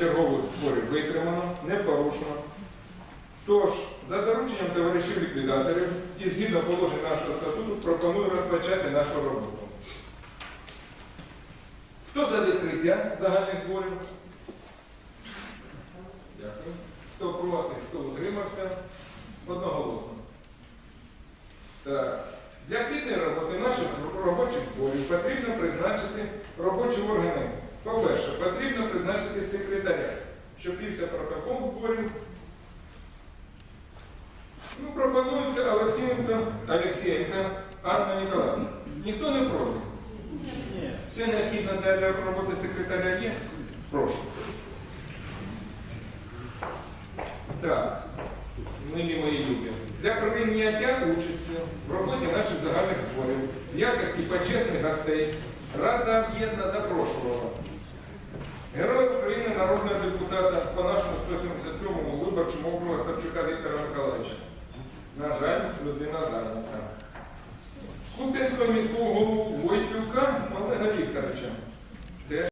чергових зборів витримано, не порушено. Тож, за дорученням товаришів ліквідаторів і згідно положень нашого статуту пропоную розпочати нашу роботу. Хто за відкриття загальних зборів? Дякую. Хто проти, хто утримався? Одноголосно. Так. Для плідної роботи наших робочих зборів потрібно призначити робочі органи. По-перше, потрібно призначити секретаря, щоб вівся протокол зборів. Ну, пропонується Олексієнко Анна Ніколаївна. Ніхто не проти. Все необхідне для роботи секретаря є? Прошу. Так, милі мої любі. Для прийняття участі в роботі наших загальних зборів в якості почесних гостей Рада об'єдна запрошувала 177-му виборчому округу Ставчука Віктора Миколаївича. На жаль, людина зайнята. Куп'янського міського голову Войтюка Олега Вікторовича.